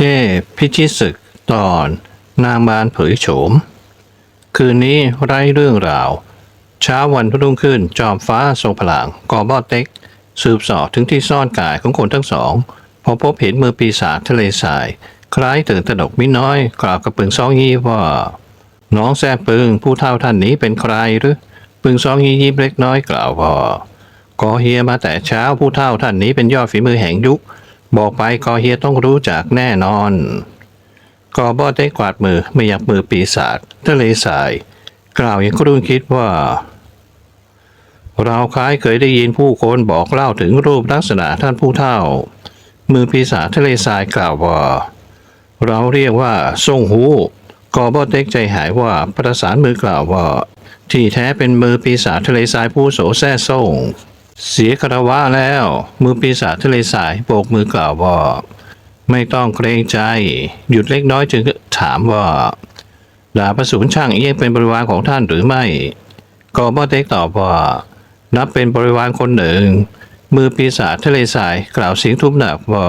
เทพพิชิตศึกตอนนางมารเผยโฉม คืนนี้ไร้เรื่องราว เช้าวันรุ่งขึ้นจอมฟ้าทรงพลังกอบอเต็ก สืบสอบถึงที่ซ่อนกายของคนทั้งสอง พอพบเห็นมือปีศาจทะเลทราย คล้ายตื่นตระหนกมิน้อยกล่าวกับปึงซองยี่ว่า น้องแซ่ปึงผู้เท่าท่านนี้เป็นใครหรือปึงซองยี่ยิ้มเล็กน้อยกล่าวว่ากอเฮียมาแต่เช้าผู้เท่าท่านนี้เป็นยอดฝีมือแห่งยุค บอกไปกอเฮียต้องรู้จักแน่นอน กอบอได้กวาดมือไม่อยากมือปีศาจทะเลสาย กล่าวอย่างครุ่นคิดว่า เราคล้ายเคยได้ยินผู้คนบอกเล่าถึงรูปลักษณะท่านผู้เท่า มือปีศาจทะเลทรายกล่าวว่า เราเรียกว่าทรงหูกอบอเต็กใจหายว่าประสานมือกล่าวว่า ที่แท้เป็นมือปีศาจทะเลทรายผู้โสแซ่ส่ง เสียคารวะแล้ว มือปีศาจทะเลสายโบกมือกล่าวว่าไม่ต้องเกรงใจ หยุดเล็กน้อยจึงถามว่าดาบสูนช่างเอี้ยงเป็นบริวารของท่านหรือไม่กอบอเต็กตอบว่า นับเป็นบริวารคนหนึ่ง มือปีศาจทะเลสายกล่าวเสียงทุบหนักว่า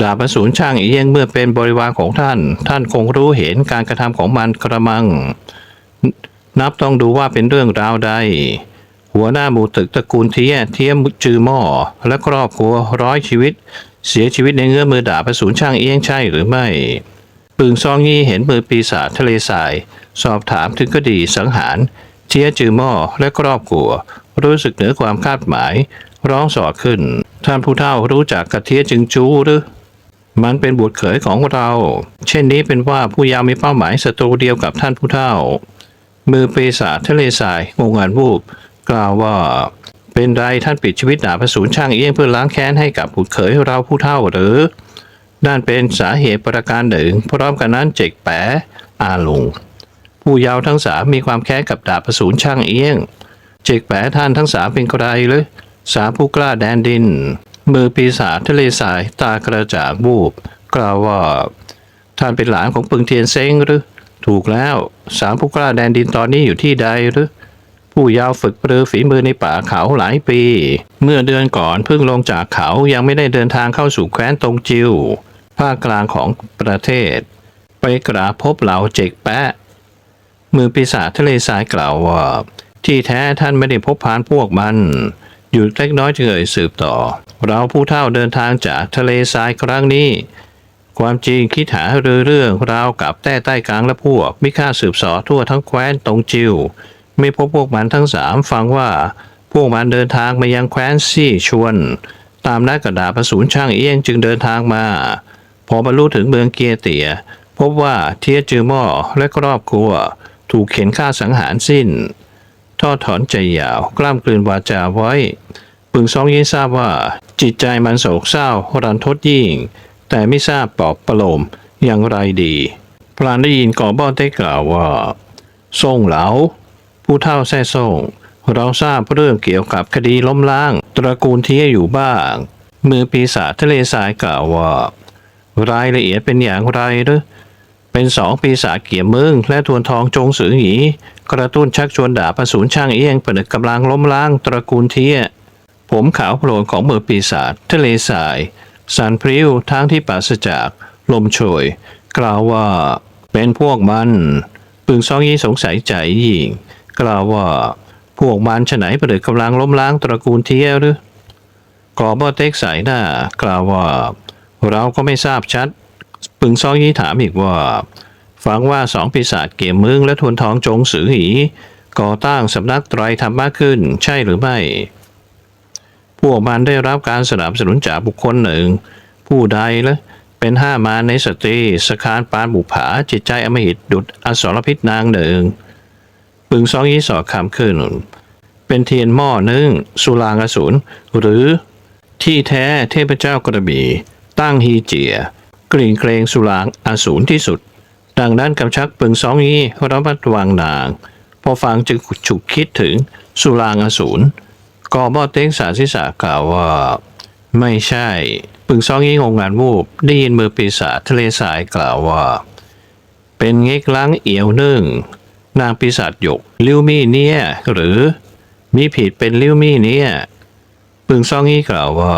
ดาบสูนช่างเอี้ยงเมื่อเป็นบริวารของท่าน ท่านคงรู้เห็นการกระทำของมันกระมัง นับต้องดูว่าเป็นเรื่องราวใด หัวหน้าหมู่ตึกตระกูลเทียเทียมจือหม้อและครอบครัวร้อยชีวิต เสียชีวิตในเงื้อมือดาบปสูนช่างเอี้ยงใช่หรือไม่ปึงซองยี่เห็นมือปีศาจทะเลทราย สอบถามถึงคดีสังหาร เทียจือหม้อและครอบครัว รู้สึกเหนือความคาดหมาย ร้องสอดขึ้น ท่านผู้เฒ่ารู้จักกระเทียจึงจูหรือมันเป็นบุตรเขยของเรา เช่นนี้เป็นว่าผู้ยาวมีเป้าหมายศัตรูเดียวกับท่านผู้เฒ่า มือปีศาจทะเลทรายงงงานวูบ กล่าวว่า เป็นไรท่านปิดชีวิตดาบประสูนช่างเอี้ยงเพื่อล้างแค้นให้กับบุตรเขยเราผู้เฒ่าหรือนั่นเป็นสาเหตุประการหนึ่งพร้อมกันนั้นเจกแปะอาลุงผู้ยาวทั้งสามมีความแค้นกับดาบประสูนช่างเอี้ยง เจกแปะท่านทั้งสามเป็นใครหรือสามผู้กล้าแดนดิน มือปีศาจทะเลสายตากระจ่างวูบกล่าวว่า ท่านเป็นหลานของปึงเทียนเซ้งหรือถูกแล้ว สามผู้กล้าแดนดินตอนนี้อยู่ที่ใดหรือ ผู้ยาวฝึกปรือฝีมือในป่าเขาหลายปี เมื่อเดือนก่อนเพิ่งลงจากเขายังไม่ได้เดินทางเข้าสู่แคว้นตงจิวภาคกลางของประเทศ ไปกราบพบเหล่าเจกแปะ มือปีศาจทะเลทรายกล่าวว่า ที่แท้ท่านไม่ได้พบพานพวกมันหยุดเล็กน้อยจึงเอ่ยสืบต่อ เราผู้เท่าเดินทางจากทะเลทรายครั้งนี้ ความจริงคิดหาเรื่องราวกับแต้ใต้กลางและพวกมิค่าสืบสอทั่วทั้งแคว้นตงจิว ไม่พบพวกมันทั้งสามฟังว่า พวกมันเดินทางมายังแคว้นซี่ชวน ตามนัดกระดาษประสูนช่างเอี้ยงจึงเดินทางมา พอบรรลุถึงเมืองเกียเตีย พบว่าเทียจือม้อและครอบครัว ถูกเข็นฆ่าสังหารสิ้นทอดถอนใจยาวกล้ามกลืนวาจาไว้ปึงซองยี่ทราบว่า จิตใจมันโศกเศร้ารันทดยิ่ง แต่ไม่ทราบปอบประโลมอย่างไรดีพลานได้ยินกอบ้อนได้กล่าวว่าส่งเหลา ผู้เฒ่าแซ่ส่งเราทราบเรื่องเกี่ยวกับคดีล้มล้าง ตระกูลเทียอยู่บ้าง มือปีศาจทะเลทรายกล่าวว่า รายละเอียดเป็นอย่างไรหรือเป็นสองปีศาจเกี่ยมมึงและทวนทองจงสือหยีกระตุ้นชักชวนด่าประสูนช่างเอี้ยงผนึกกำลังล้มล้างตระกูลเทียผมขาวโผล่ของมือปีศาจทะเลทรายสันพริ้วทางที่ปราศจากลมโชย กล่าวว่า เป็นพวกมัน ปึงซองยี่สงสัยใจยิง กล่าวว่า พวกมันฉะไหนประดิกำลังล้มล้างตระกูลเทียหรือกอบอเต็กสายหน้า กล่าวว่า เราก็ไม่ทราบชัด ปึงซองยี่ถามอีกว่า ฟังว่าสองปีศาจเกมมึงและทวนทองจงสือหี ก่อตั้งสำนักไตรธรรมะขึ้น ใช่หรือไม่ พวกมันได้รับการสนับสนุนจากบุคคลหนึ่ง ผู้ใดละเป็นห้ามารในสตรีสคานปานบุผาจิตใจอมหิตดุดอสรพิษนางหนึ่ง ปึงซองยี่สอดคำขึ้น เป็นเทียนหม้อนึ่งสุรางอสูรหรือที่แท้เทพเจ้ากระบี่ ตั้งฮีเจีย กลิ่งเกรงสุรางอสูรที่สุด ดังนั้นกำชักปึงสองยี่ระมัดระวังนาง พอฟังจึงฉุกคิดถึงสุรางอสูรกอบอเต้งสาสิสากล่าวว่า ไม่ใช่ปึงซองยี่งงงานวูบได้ยินมือปีศาจทะเลสายกล่าวว่า เป็นเง็กล้างเอียวนึ่ง นางปีศาจหยกลิ้วมี่เนี่ยหรือ มีผิดเป็นลิ้วมี่เนี่ยปึงซองยี่กล่าวว่า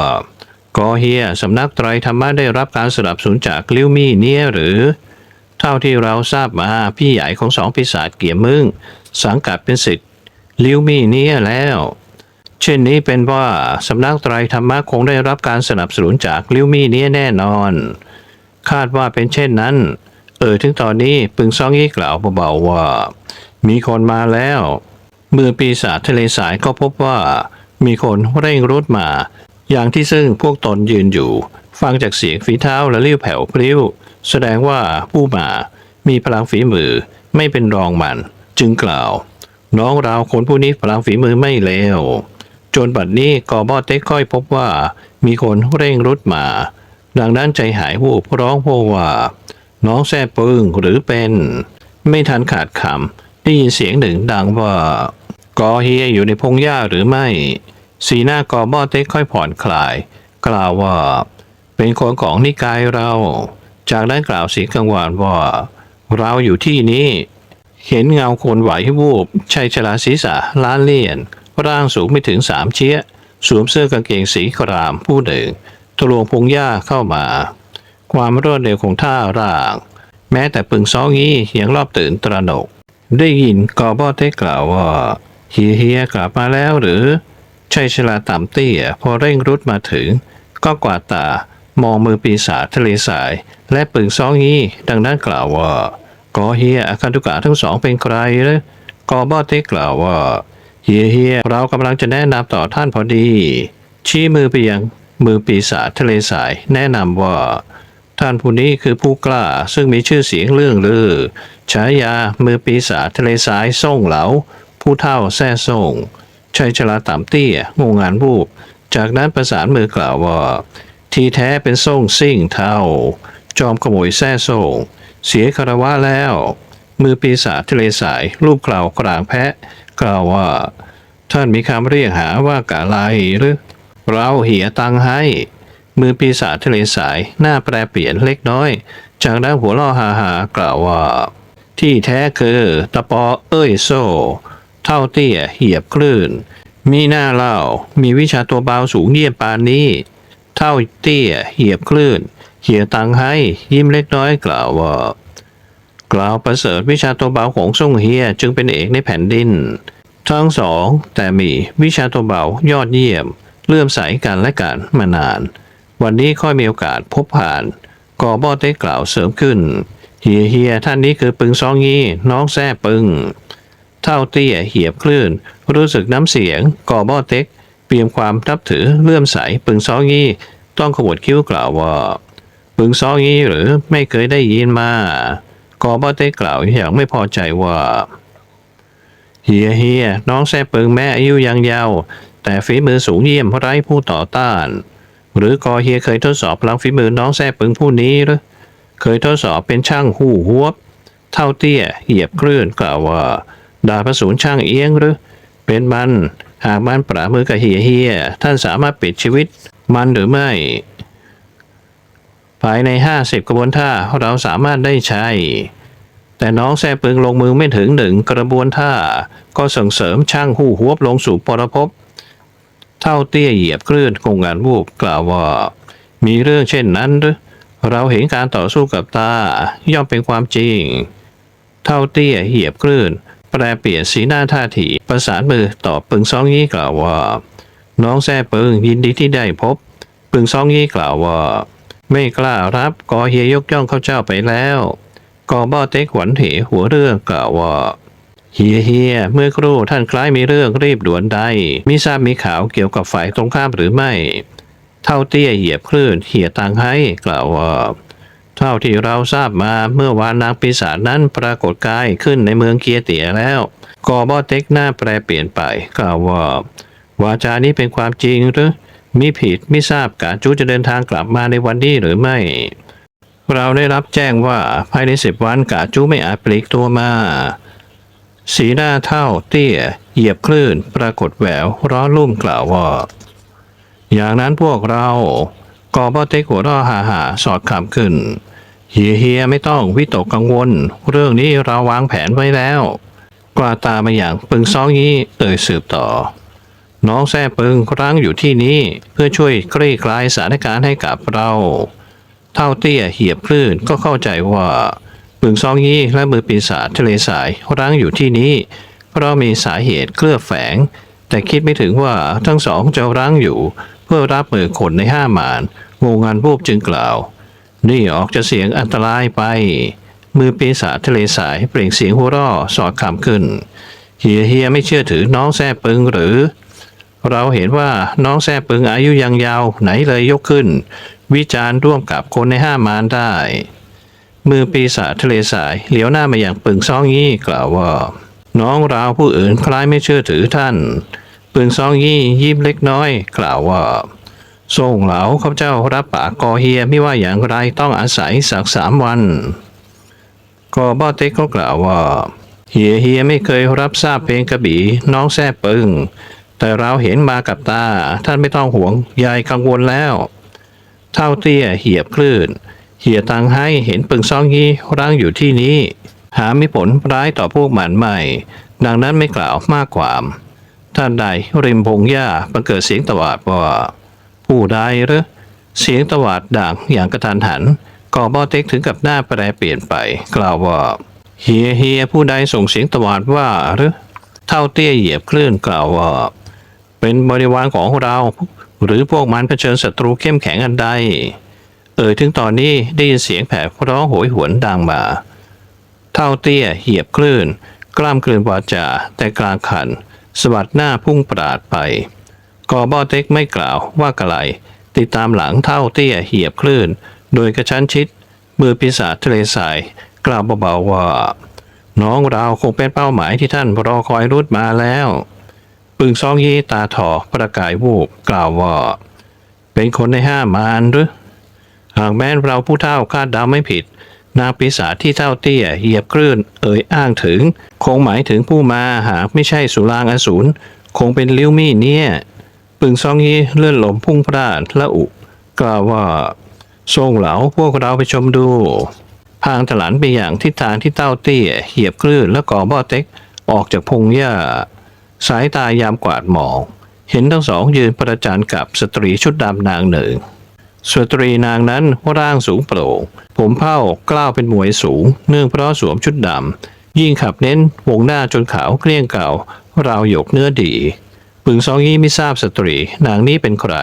กกอเฮียสำนักไตรธรรมะได้รับการสนับสนุนจากลิ้วมี่เนี่ยหรือ เท่าที่เราทราบมาพี่ใหญ่ของสองปีศาจเกี่ยมึงสังกัดเป็นสิทธิ์ลิ้วมี่เนี่ยแล้ว เช่นนี้เป็นว่าสำนักไตรธรรมะคงได้รับการสนับสนุนจากลิ้วมี่เนี่ยแน่นอน คาดว่าเป็นเช่นนั้น เออถึงตอนนี้ปึงซองยี่กล่าวเบาๆว่า มีคนมาแล้วมือปีศาจทะเลสายก็พบว่า มีคนเร่งรุดมา อย่างที่ซึ่งพวกตนยืนอยู่ ฟังจากเสียงฝีเท้าและเลี้ยวแผ่วพลิ้ว แสดงว่าผู้มา มีพลังฝีมือไม่เป็นรองมัน จึงกล่าว น้องเราคนผู้นี้พลังฝีมือไม่เลวจนบัดนี้กอบอเต็กค่อยพบว่า มีคนเร่งรุดมา ดังนั้นใจหายวูบร้องโฮว่า น้องแซ่ปึงหรือเป็น ไม่ทันขาดคำได้ยินเสียงหนึ่งดังว่ากอเฮียอยู่ในพงหญ้าหรือไม่ สีหน้ากอบอเต็กค่อยผ่อนคลาย กล่าวว่า เป็นคนของนิกายเรา จากนั้นกล่าวเสียงกังวานว่า เราอยู่ที่นี้ เห็นเงาคนไหววูบชายชราศีรษะล้านเลี่ยน ร่างสูงไม่ถึงสามเชี้ยสวมเสื้อกางเกงสีครามผู้หนึ่งทะลวงพงหญ้าเข้ามา ความรวดเร็วของท่าร่าง แม้แต่ปึงซองยี่ยังรอบตื่นตระหนก ได้ยินกอบอเต้กล่าวว่าเฮียเฮียกลับมาแล้วหรือชัยชลาต่ำเตี้ยพอเร่งรุดมาถึง ก็กวาดตามองมือปีศาจทะเลสาย และปึงซองยี่ดังนั้นกล่าวว่ากอเฮียอาคันตุกะทั้งสองเป็นใครหรือกอบอเต้กล่าวว่าเฮียเฮียเรากำลังจะแนะนำต่อท่านพอดี ชี้มือไปยังมือปีศาจทะเลสาย แนะนำว่า ท่านผู้นี้คือผู้กล้าซึ่งมีชื่อเสียงเรื่องลือ ฉายามือปีศาจทะเลสายส่งเหลา ผู้เท่าแซ่ส่งชัยชลาต่ำเตี้ยงงงานวูบ จากนั้นประสานมือกล่าวว่า ที่แท้เป็นส่งซิ่งเท่า จอมขโมยแซ่ส่ง เสียคารวะแล้ว มือปีศาจทะเลสายรูปกล่าวกลางแพะ กล่าวว่า ท่านมีคำเรียกหาว่ากะลายหรือ เราเหียตังให้ มือปีศาจทะเลสายหน้าแปรเปลี่ยนเล็กน้อย จากนั้นหัวล่อฮาฮากล่าวว่า ที่แท้คือตะปอเอ้ยโซ่เท่าเตี้ยเหยียบคลื่น มีหน้าเล่ามีวิชาตัวเบาสูงเยี่ยมปานนี้ เท่าเตี้ยเหยียบคลื่นเหียตังให้ยิ้มเล็กน้อยกล่าวว่า กล่าวประเสริฐวิชาตัวเบาของซ่งเฮียจึงเป็นเอกในแผ่นดิน ทั้งสองแต่มีวิชาตัวเบายอดเยี่ยม เลื่อมใสกันและกันมานาน วันนี้ค่อยมีโอกาสพบผ่าน กอบอได้กล่าวเสริมขึ้น เฮียเฮียท่านนี้คือปึงซองยี่น้องแซ่ปึง เท่าเตี้ยเหียบคลื่น รู้สึกน้ำเสียง กอบอเต็ก เปี่ยมความนับถือเลื่อมใสปึงซองยี่ต้องขมวดคิ้วกล่าวว่า ปึงซองยี่หรือไม่เคยได้ยินมา กอบอเต็กกล่าวอย่างไม่พอใจว่าเฮียเฮียน้องแซ่ปึงแม่อายุยังยาวแต่ฝีมือสูงเยี่ยมไร้ผู้ต่อต้าน หรือกอเฮียเคยทดสอบพลังฝีมือน้องแซ่ปึงผู้นี้หรือเคยทดสอบเป็นช่างหู้หวบ เท่าเตี้ยเหยียบคลื่นกล่าวว่าดาพระสูนช่างเอียงหรือ เป็นมันหากมันปรามือกับเฮียเฮียท่านสามารถปิดชีวิตมันหรือไม่ ภายในห้าสิบกระบวนท่าเราสามารถได้ใช้ แต่น้องแซ่ปึงลงมือไม่ถึงหนึ่งกระบวนท่า ก็ส่งเสริมช่างหู้หวบลงสู่ปรภพ เท่าเตี้ยเหยียบคลื่นคงงานวูบกล่าวว่า มีเรื่องเช่นนั้นหรือเราเห็นการต่อสู้กับตาย่อมเป็นความจริง เท่าเตี้ยเหยียบคลื่น แปรเปลี่ยนสีหน้าท่าทีประสานมือตอบปึงซองยี่กล่าวว่า น้องแซ่ปึงยินดีที่ได้พบ ปึงซองยี่กล่าวว่า ไม่กล้ารับกอเฮียยกย่องเข้าเจ้าไปแล้วกอบ้อเต็กหวันเหหัวเรื่องกล่าวว่า เฮียเฮียเมื่อครู่ท่านคล้ายมีเรื่องรีบด่วนใดมิทราบมีข่าวเกี่ยวกับฝ่ายตรงข้ามหรือไม่ เท่าเตี้ยเหยียบคลื่นเหียตังให้กล่าวว่าเท่าที่เราทราบมาเมื่อวานนางปีศาจนั้นปรากฏกายขึ้นในเมืองเกียเตียแล้วกอบอเต็กหน้าแปรเปลี่ยนไปกล่าวว่าวาจานี้เป็นความจริงหรือมิผิดไม่ทราบกาจูจะเดินทางกลับมาในวันนี้หรือไม่ เราได้รับแจ้งว่าภายในสิบวันกาจูไม่อาจปลีกตัวมา สีหน้าเท่าเตี้ย เหยียบคลื่น ปรากฏแหววร้อนรุ่มกล่าวว่า อย่างนั้นพวกเรากอบอเต็กหัวร่อหาหาสอดคำขึ้น เฮียเฮียไม่ต้องวิตกกังวล เรื่องนี้เราวางแผนไว้แล้ว กวาตามาอย่างปึงซองยี่เอ่ยสืบต่อ น้องแซ่ปึงรั้งอยู่ที่นี้เพื่อช่วยคลี่คลายสถานการณ์ให้กับเรา เท่าเตี้ยเหยียบคลื่นก็เข้าใจว่า ปึงซองยี่และมือปีศาจทะเลสายรั้งอยู่ที่นี้ เพราะมีสาเหตุเคลือบแฝง แต่คิดไม่ถึงว่าทั้งสองจะรั้งอยู่ เพื่อรับมือคนในห้ามานงงงานวูบจึงกล่าว นี่ออกจะเสียงอันตรายไป มือปีศาจทะเลสายเปล่งเสียงหัวราะสอดคำขึ้น เฮียเฮียไม่เชื่อถือน้องแซ่ปึงหรือ เราเห็นว่าน้องแซ่ปึงอายุยังยาวไหนเลยยกขึ้น วิจารณ์ร่วมกับคนในห้ามานได้ มือปีศาจทะเลสายเหลียวหน้ามาอย่างปึงซองยี่กล่าวว่า น้องราวผู้อื่นคล้ายไม่เชื่อถือท่าน ปึงซองยี่ยิ้มเล็กน้อย กล่าวว่าส่งเหลาข้าพเจ้ารับปากกอเฮียไม่ว่าอย่างไรต้องอาศัยสักสามวันกอบ้อเต็กก็กล่าวว่า เฮียเฮียไม่เคยรับทราบเพลงกระบี่น้องแซ่ปึงแต่เราเห็นมากับตาท่านไม่ต้องห่วงยายกังวลแล้ว เท่าเตี้ยเหียบคลื่น เหียตังให้เห็นปึงซองยี่ร่างอยู่ที่นี้ หาไม่ผลร้ายต่อพวกหมันไม่ ดังนั้นไม่กล่าวมากความท่านใดริมพงหญ้าบังเกิดเสียงตวาดว่า ผู้ใดหรือเสียงตวาดดังอย่างกระทันหันกอบอเต็กถึงกับหน้าแปรเปลี่ยนไป กล่าวว่า เฮียเฮียผู้ใดส่งเสียงตวาดว่าหรือเท่าเตี้ยเหยียบคลื่นกล่าวว่า เป็นบริวารของเรา หรือพวกมันเผชิญศัตรูเข้มแข็งอันใด เอ่ยถึงตอนนี้ได้ยินเสียงแผดร้องโหยหวนดังมา เท่าเตี้ยเหยียบคลื่น กล้ามกลืนวาจาแต่กลางขันสวัสดหน้าพุ่งปราดไป กอบอเต็กไม่กล่าวว่ากะไร ติดตามหลังเท่าเตี้ยเหยียบคลื่น โดยกระชั้นชิด มือปีศาจทะเลทรายกล่าวเบาๆว่า น้องเราคงเป็นเป้าหมายที่ท่านรอคอยรุดมาแล้วปึงซองยีตาถอประกายวูบกล่าวว่า เป็นคนในห้ามานหรือ หากแม้เราผู้เท่าคาดเดาไม่ผิด นางปีศาจที่เท่าเตี้ยเหยียบคลื่นเอ่ยอ้างถึง คงหมายถึงผู้มาหากไม่ใช่สุรางอสูรคงเป็นลิ้วมี่เนี่ย ปึงซองยีเลื่อนหลมพุ่งพลาดละอุกล่าวว่าทรงเหลาพวกเราไปชมดูพางถลันไปอย่างทิศทางที่เต้าเตี้ยเหยียบคลื่นและก่อบ่อเต็กออกจากพงหญ้า สายตายามกวาดมอง เห็นทั้งสองยืนประจันกับสตรีชุดดำนางหนึ่ง สตรีนางนั้นร่างสูงโปร่ง ผมเผ้ากล้าวเป็นหมวยสูง เนื่องเพราะสวมชุดดำ ยิ่งขับเน้นวงหน้าจนขาวเกลี้ยงเก่าราวหยกเนื้อดี ปึงซองยี่ไม่ทราบสตรีนางนี้เป็นใคร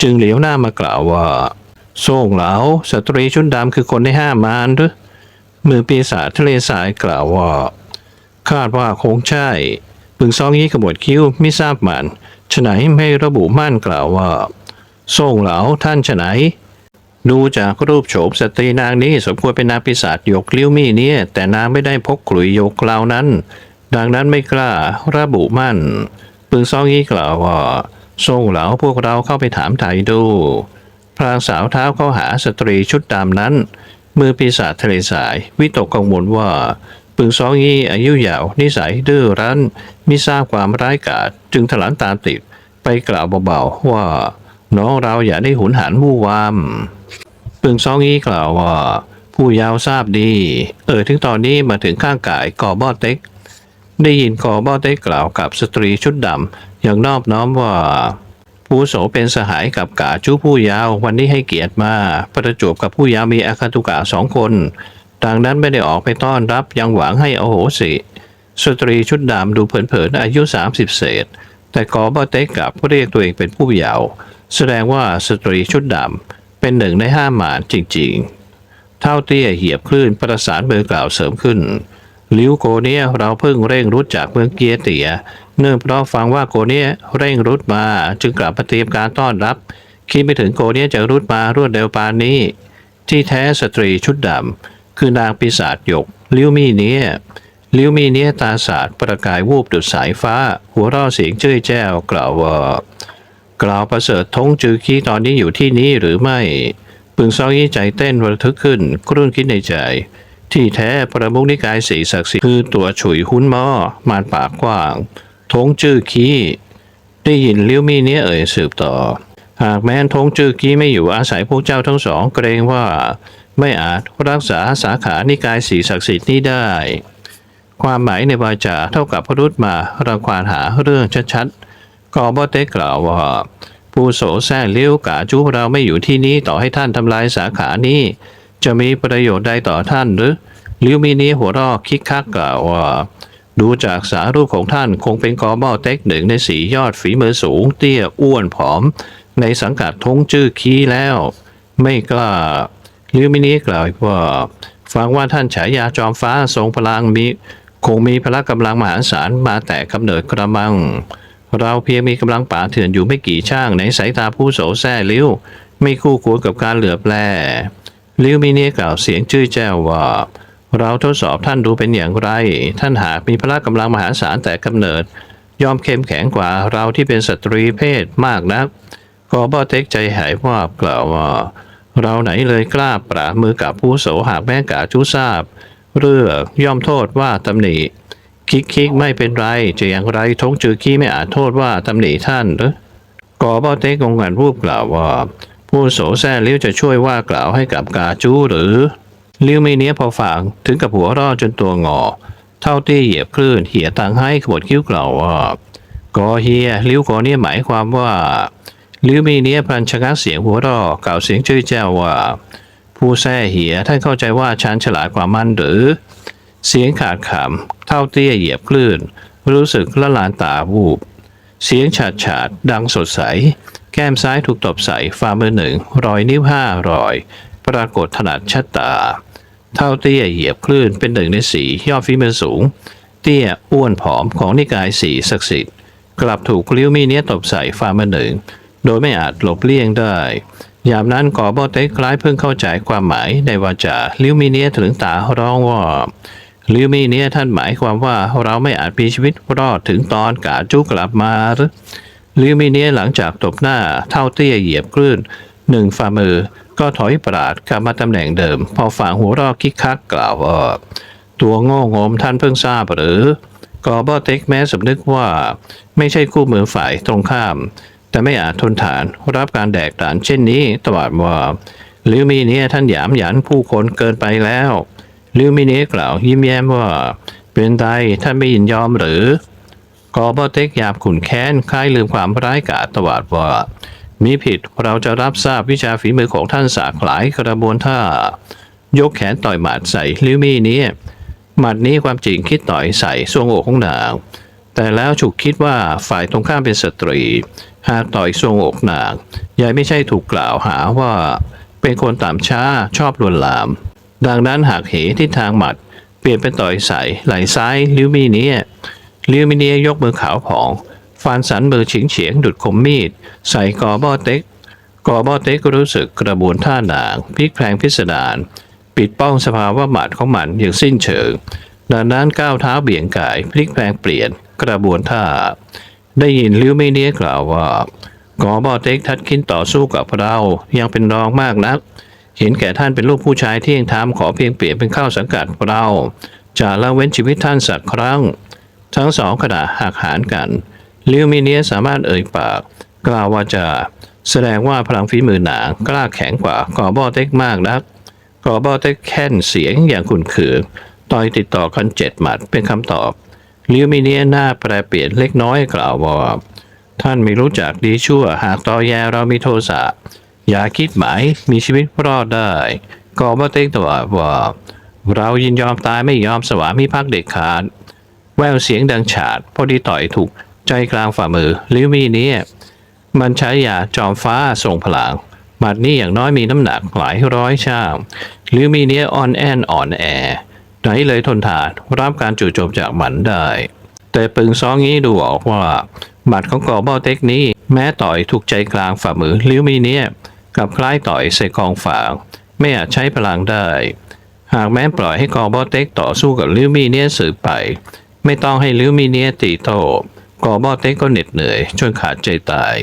จึงเหลียวหน้ามากล่าวว่าโซ่งเหลาสตรีชุดดำคือคนในห้ามานหรือมือปีศาจทะเลสายกล่าวว่า คาดว่าคงใช่ปึงซองยี่ขมวดคิ้วไม่ทราบมันฉะไหนไม่ระบุมั่นกล่าวว่า ส่งเหลาท่านฉะไหน ดูจากรูปโฉมสตรีนางนี้สมควรเป็นนางปีศาจหยกลิ้วมี่เนี่ย แต่นางไม่ได้พกกลุยหยกกล่าวนั้น ดังนั้นไม่กล้าระบุมั่น ปึงซองยี่กล่าวว่าส่งเหลาพวกเราเข้าไปถามไถ่ดูพลางสาวเท้าเข้าหาสตรีชุดดำนั้น มือปีศาจทะเลสาย วิตกกังวลว่าปึงซองยี่อายุยาว นิสัยดื้อรั้นมิทราบความร้ายกาจจึงถลันตามติดไปกล่าวเบาๆว่า น้องเราอย่าได้หุนหันมู่วามปึงซองยี่กล่าวว่า ผู้ยาวทราบดี เออถึงตอนนี้มาถึงข้างกายกอบ้อเต็ก ได้ยินกอบ้อเต็กกล่าวกับสตรีชุดดำอย่างนอบน้อมว่าผู้โสเป็นสหายกับกาจู้ผู้ยาววันนี้ให้เกียรติมา ประจวบกับผู้ยาวมีอาคาตุกะสองคนดังนั้นไม่ได้ออกไปต้อนรับยังหวังให้อโหสิ สตรีชุดดำดูเผินๆอายุ 30 เศษ แต่กอบอเต็กกลับเรียกตัวเองเป็นผู้เยาว์แสดงว่าสตรีชุดดำเป็นหนึ่งในห้าหมานจริงๆ เท่าเตี้ยเหยียบคลื่นประสานมือกล่าวเสริมขึ้น ลิวโกเนียเราเพิ่งเร่งรุดจากเมืองเกียเตีย เนื่องเพราะฟังว่าโกเนียเร่งรุดมาจึงกลับมาเตรียมการต้อนรับ คิดไม่ถึงโกเนียจะรุดมารวดเร็วปานนี้ ที่แท้สตรีชุดดำคือนางปีศาจหยก ลิวมี่เนีย ลิวมีเนียตาศาสาดประกายวูบดุดสายฟ้า หัวเราะเสียงเจ้ยแจ้วกล่าวว่ากล่าวประเสริฐทงจือคีตอนนี้อยู่ที่นี้หรือไม่ ปึงซองยี่ใจเต้นระทึกขึ้นครุ่นคิดในใจ ที่แท้ประมุขนิกายสีศักดิ์สิทธิ์คือตัวฉุยหุ้นหม้อมานปากกว้าง ทงจื้อคีได้ยินเลี้ยวมีเนี้ยเอ่ยสืบต่อ หากแม้นทงจื้อคีไม่อยู่อาศัยพวกเจ้าทั้งสองเกรงว่า ไม่อาจรักษาสาขานิกายสีศักดิ์สิทธิ์นี้ได้ ความหมายในวาจาเท่ากับพรุษมารังควานหาเรื่องชัดๆกอบอเต็กกล่าวว่าผู้โสแซ่เลี้ยวกาจูเราไม่อยู่ที่นี้ต่อให้ท่านทำลายสาขานี้ จะมีประโยชน์ใดต่อท่านหรือลิวมีนี้หัวรอกคิกคักกล่าวว่า ดูจากสารูปของท่านคงเป็นกอบอเต็กหนึ่งในสียอดฝีมือสูงเตี้ยอ้วนผอม ในสังกัดทงจื้อคีแล้ว ไม่กล้าลิวมินี้กล่าวว่าฟังว่าท่านฉายาจอมฟ้าทรงพลังมี คงมีพละกำลังมหาศาลมาแต่กำเนิดกระมัง เราเพียงมีกำลังป่าเถื่อนอยู่ไม่กี่ช่างในสายตาผู้โสแซ่ลิ้ว ไม่คู่ควรกับการเหลือบแลลิ้วมีเนียกล่าวเสียงจื้อแจ้วว่า เราทดสอบท่านดูเป็นอย่างไร ท่านหากมีพละกำลังมหาศาลแต่กำเนิด ยอมเข้มแข็งกว่าเราที่เป็นสตรีเพศมากนักกอบอเต็กใจหายวาบกล่าวว่า เราไหนเลยกล้าปราบมือกับผู้โสหากแม่กาจูทราบ เรื่องย่อมโทษว่าตำหนิคิกคิกไม่เป็นไรจะอย่างไรทงจือขี้ไม่อาจโทษว่าตำหนิท่านหรือกอบอเต็กงงกันรูปกล่าวว่า ผู้โสแซ่ลิ้วจะช่วยว่ากล่าวให้กับกาจูหรือลิ้วไม่เนี้ยพอฟังถึงกับหัวรอดจนตัวงอ เท่าที่เหยียบคลื่นเหียตังให้ขบวดคิ้วกล่าวว่ากอเฮียลิ้วกอเนี่ยหมายความว่าลิ้วมีเนี้ยพลันชะงักเสียงหัวรอกล่าวเสียงจื้อแจ้วว่า ผู้แซ่เหียท่านเข้าใจว่าฉันฉลาดกว่ามันหรือ เสียงขาดขำเท่าเตี้ยเหยียบคลื่น รู้สึกละลานตาวูบ เสียงฉาดฉาดดังสดใส แก้มซ้ายถูกตบใส่ฝ่ามือหนึ่งรอยนิ้วห้ารอย ปรากฏถนัดชัดตา เท่าเตี้ยเหยียบคลื่นเป็นหนึ่งในสียอดฝีมือสูง เตี้ยอ้วนผอมของนิกายสีศักดิ์สิทธิ์กลับถูกลิ้วมีเนี้ยตบใส่ฝ่ามือหนึ่งโดยไม่อาจหลบเลี่ยงได้ ยามนั้นกอบอเต็กคล้ายเพิ่งเข้าใจความหมายในวาจาลิวมีเนียถึงตาร้องว่าลิวมีเนียท่านหมายความว่าเราไม่อาจมีชีวิตรอดถึงตอนกาจูกลับมาหรือลิวมีเนียหลังจากตบหน้าเท่าเตี้ยเหยียบคลื่นหนึ่งฝ่ามือก็ถอยปราดกลับมาตำแหน่งเดิม พอฝั่งหัวรอคิกคักกล่าวว่าตัวโง่งมท่านเพิ่งทราบหรือกอบอเต็กแม้สำนึกว่า ไม่ใช่คู่มือฝ่ายตรงข้าม แต่ไม่อาจทนทานรับการแดกดานเช่นนี้ตวาดว่าลิวมีเนี้ท่านหยามหยันผู้คนเกินไปแล้วลิวมีเนี้กล่าวยิ้มแย้มว่า เป็นไดท่านไม่ยินยอมหรือกอบเต็กหยาบขุนแค้นคล้ายลืมความร้ายกาจตวาดว่ามีผิดเราจะรับทราบวิชาฝีมือของท่านสากหลายกระบวนท่า ยกแขนต่อยหมัดใส่ลิวมีเนี้หมัดนี้ความจริงคิดต่อยใส่ทรวงอกของนางแต่แล้วฉุกคิดว่าฝ่ายตรงข้ามเป็นสตรี หากต่อยทรงอกหนางยายไม่ใช่ถูกกล่าวหาว่า เป็นคนต่ำช้าชอบลวนลาม ดังนั้นหากเหที่ทางหมัด เปลี่ยนเป็นต่อยใสไหลซ้ายลิวมีเนียลิวมีเนียยกมือขาวผ่องฟันสันมือเฉียงเฉียงดุดคมมีด ใส่กอบอเต็กกอบอเต็กรู้สึกกระบวนท่านางพลิกแพลงพิสดารปิดป้องสภาวะหมัดของมันอย่างสิ้นเชิงดังนั้นก้าวเท้าเบี่ยงกายพลิกแพลงเปลี่ยนกระบวนท่า ได้ยินลิวไม่เนียกล่าวว่ากอบอเต็กทัดคินต่อสู้กับเรายังเป็นรองมากนัก เห็นแก่ท่านเป็นลูกผู้ชายที่ยังทำขอเพียงเปลี่ยนเป็นข้าวสังกัดเราจะละเว้นชีวิตท่านสักครั้ง ทั้งสองขณะหักหานกัน ลิวมิเนียสามารถเอ่ยปาก กล่าวว่าจะแสดงว่าพลังฝีมือหนางกล้าแข็งกว่ากอบอเต็กมากนักกอบอเต็กแค้นเสียงอย่างขุนเขืองต่อยติดต่อกันเจ็ดหมัดเป็นคำตอบ ลิวมิเนียหน้าแปรเปลี่ยนเล็กน้อยกล่าวว่า ท่านไม่รู้จักดีชั่ว หากตอแยเรามีโทสะ อย่าคิดหมายมีชีวิตรอดได้ กอบอเต็กตอบว่า เรายินยอมตายไม่ยอมสวามิภักดิ์เด็ดขาด แววเสียงดังฉาด พอดีต่อยถูกใจกลางฝ่ามือ ลิวมีเนียมันใช้ยาจอมฟ้าส่งพลังมัดนี้อย่างน้อยมีน้ำหนักหลายร้อยช่างลิวมีเนียอ่อนแอนอ่อนแอ ไหนเลยทนทานรับการจู่โจมจากหมันได้ แต่ปึงซองนี้ดูออกว่าหมัดของกอบอเต็กนี้ แม้ต่อยถูกใจกลางฝ่ามือลิวมีเนี่ยกับคล้ายต่อยใส่กองฝาง ไม่อาจใช้พลังได้ หากแม้ปล่อยให้กอบอเต็กต่อสู้กับลิวมีเนียสืบไป ไม่ต้องให้ลิวมีเนียตีโตกอบอเต็กก็เหน็ดเหนื่อยจนขาดใจตาย